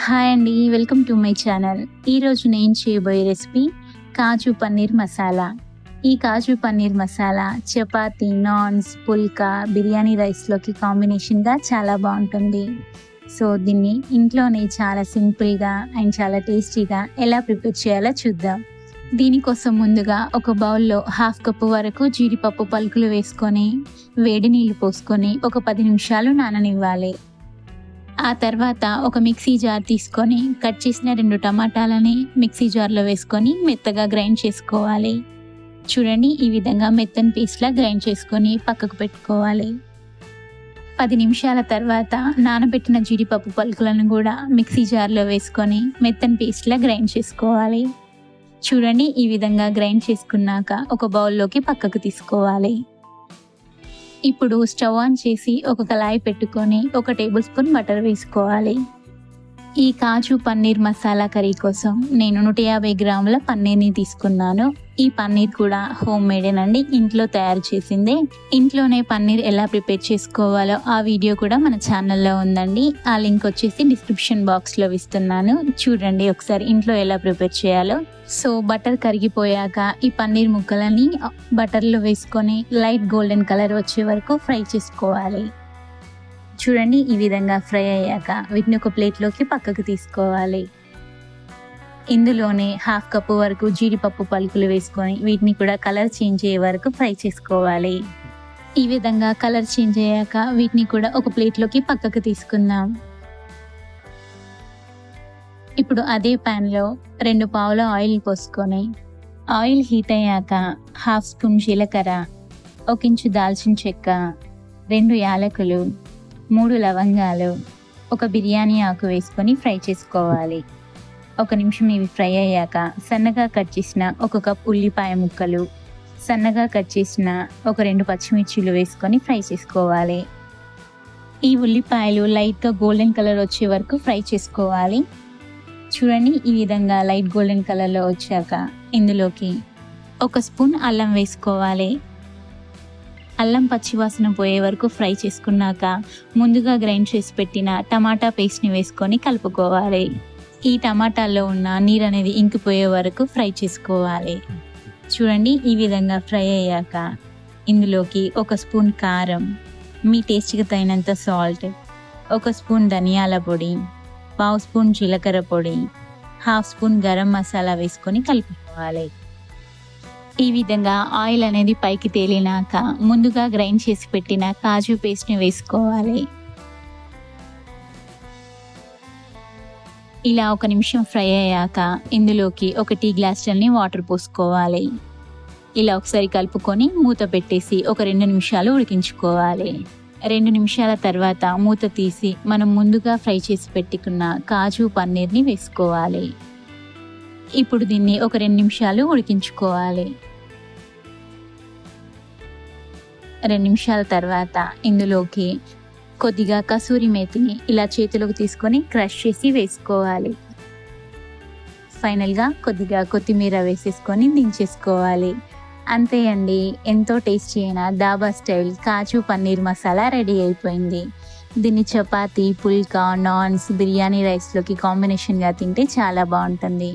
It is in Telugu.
హాయ్ అండి వెల్కమ్ టు మై ఛానల్ ఈరోజు నేను చేయబోయే రెసిపీ కాజు పన్నీర్ మసాలా. ఈ కాజు పన్నీర్ మసాలా చపాతి నాన్స్ పుల్కా బిర్యానీ రైస్లోకి కాంబినేషన్గా చాలా బాగుంటుంది. సో దీన్ని ఇంట్లోనే చాలా సింపుల్గా అండ్ చాలా టేస్టీగా ఎలా ప్రిపేర్ చేయాలో చూద్దాం. దీనికోసం ముందుగా ఒక బౌల్లో హాఫ్ కప్పు వరకు జీడిపప్పు పలుకులు వేసుకొని వేడి నీళ్ళు పోసుకొని ఒక పది నిమిషాలు నాననివ్వాలి. ఆ తర్వాత ఒక మిక్సీ జార్ తీసుకొని కట్ చేసిన రెండు టమాటాలని మిక్సీ జార్లో వేసుకొని మెత్తగా గ్రైండ్ చేసుకోవాలి. చూడండి ఈ విధంగా మెత్తని పీస్లా గ్రైండ్ చేసుకొని పక్కకు పెట్టుకోవాలి. పది నిమిషాల తర్వాత నానబెట్టిన జీడిపప్పు పలుకులను కూడా మిక్సీ జార్లో వేసుకొని మెత్తని పీస్లా గ్రైండ్ చేసుకోవాలి. చూడండి ఈ విధంగా గ్రైండ్ చేసుకున్నాక ఒక బౌల్లోకి పక్కకు తీసుకోవాలి. ఇప్పుడు స్టవ్ ఆన్ చేసి ఒక కళాయి పెట్టుకొని ఒక టేబుల్ స్పూన్ బటర్ వేసుకోవాలి. ఈ కాజు పన్నీర్ మసాలా కర్రీ కోసం నేను నూట యాభై గ్రాముల పన్నీర్ని తీసుకున్నాను. ఈ పన్నీర్ కూడా హోమ్ మేడేనండి ఇంట్లో తయారు చేసిందే. ఇంట్లోనే పన్నీర్ ఎలా ప్రిపేర్ చేసుకోవాలో ఆ వీడియో కూడా మన ఛానల్లో ఉందండి. ఆ లింక్ వచ్చేసి డిస్క్రిప్షన్ బాక్స్లో ఇస్తున్నాను. చూడండి ఒకసారి ఇంట్లో ఎలా ప్రిపేర్ చేయాలో. సో బటర్ కరిగిపోయాక ఈ పన్నీర్ ముక్కలని బటర్లో వేసుకొని లైట్ గోల్డెన్ కలర్ వచ్చే వరకు ఫ్రై చేసుకోవాలి. చూడండి ఈ విధంగా ఫ్రై అయ్యాక వీటిని ఒక ప్లేట్లోకి పక్కకు తీసుకోవాలి. ఇందులోనే హాఫ్ కప్పు వరకు జీడిపప్పు పలుకులు వేసుకొని వీటిని కూడా కలర్ చేంజ్ అయ్యే వరకు ఫ్రై చేసుకోవాలి. ఈ విధంగా కలర్ చేంజ్ అయ్యాక వీటిని కూడా ఒక ప్లేట్లోకి పక్కకు తీసుకుందాం. ఇప్పుడు అదే ప్యాన్లో రెండు పావుల ఆయిల్ పోసుకొని ఆయిల్ హీట్ అయ్యాక హాఫ్ స్పూన్ జీలకర్ర ఒక ఇంచు దాల్చిన చెక్క రెండు యాలకులు మూడు లవంగాలు ఒక బిర్యానీ ఆకు వేసుకొని ఫ్రై చేసుకోవాలి. ఒక నిమిషం ఇవి ఫ్రై అయ్యాక సన్నగా కట్ చేసిన ఒక కప్ ఉల్లిపాయ ముక్కలు సన్నగా కట్ చేసిన ఒక రెండు పచ్చిమిర్చిలు వేసుకొని ఫ్రై చేసుకోవాలి. ఈ ఉల్లిపాయలు లైట్గా గోల్డెన్ కలర్ వచ్చే వరకు ఫ్రై చేసుకోవాలి. చూడండి ఈ విధంగా లైట్ గోల్డెన్ కలర్లో వచ్చాక ఇందులోకి ఒక స్పూన్ అల్లం వేసుకోవాలి. అల్లం పచ్చివాసన పోయే వరకు ఫ్రై చేసుకున్నాక ముందుగా గ్రైండ్ చేసి పెట్టిన టమాటా పేస్ట్ని వేసుకొని కలుపుకోవాలి. ఈ టమాటాల్లో ఉన్న నీరు అనేది ఇంకిపోయే వరకు ఫ్రై చేసుకోవాలి. చూడండి ఈ విధంగా ఫ్రై అయ్యాక ఇందులోకి ఒక స్పూన్ కారం మీ టేస్ట్కి తగినంత సాల్ట్ ఒక స్పూన్ ధనియాల పొడి పావు స్పూన్ జీలకర్ర పొడి హాఫ్ స్పూన్ గరం మసాలా వేసుకొని కలుపుకోవాలి. ఈ విధంగా ఆయిల్ అనేది పైకి తేలినాక ముందుగా గ్రైండ్ చేసి పెట్టిన కాజు పేస్ట్ని వేసుకోవాలి. ఇలా ఒక నిమిషం ఫ్రై అయ్యాక ఇందులోకి ఒక టీ గ్లాసులని వాటర్ పోసుకోవాలి. ఇలా ఒకసారి కలుపుకొని మూత పెట్టేసి ఒక రెండు నిమిషాలు ఉడికించుకోవాలి. రెండు నిమిషాల తర్వాత మూత తీసి మనం ముందుగా ఫ్రై చేసి పెట్టుకున్న కాజు పన్నీర్ని వేసుకోవాలి. ఇప్పుడు దీన్ని ఒక రెండు నిమిషాలు ఉడికించుకోవాలి. రెండు నిమిషాల తర్వాత ఇందులోకి కొద్దిగా కసూరి మేతిని ఇలా చేతిలోకి తీసుకొని క్రష్ చేసి వేసుకోవాలి. ఫైనల్గా కొద్దిగా కొత్తిమీర వేసేసుకొని దించేసుకోవాలి. అంతే అండి ఎంతో టేస్టీ అయిన దాబా స్టైల్ కాజు పన్నీర్ మసాలా రెడీ అయిపోయింది. దీన్ని చపాతీ పుల్కా నాన్స్ బిర్యానీ రైస్లోకి కాంబినేషన్గా తింటే చాలా బాగుంటుంది.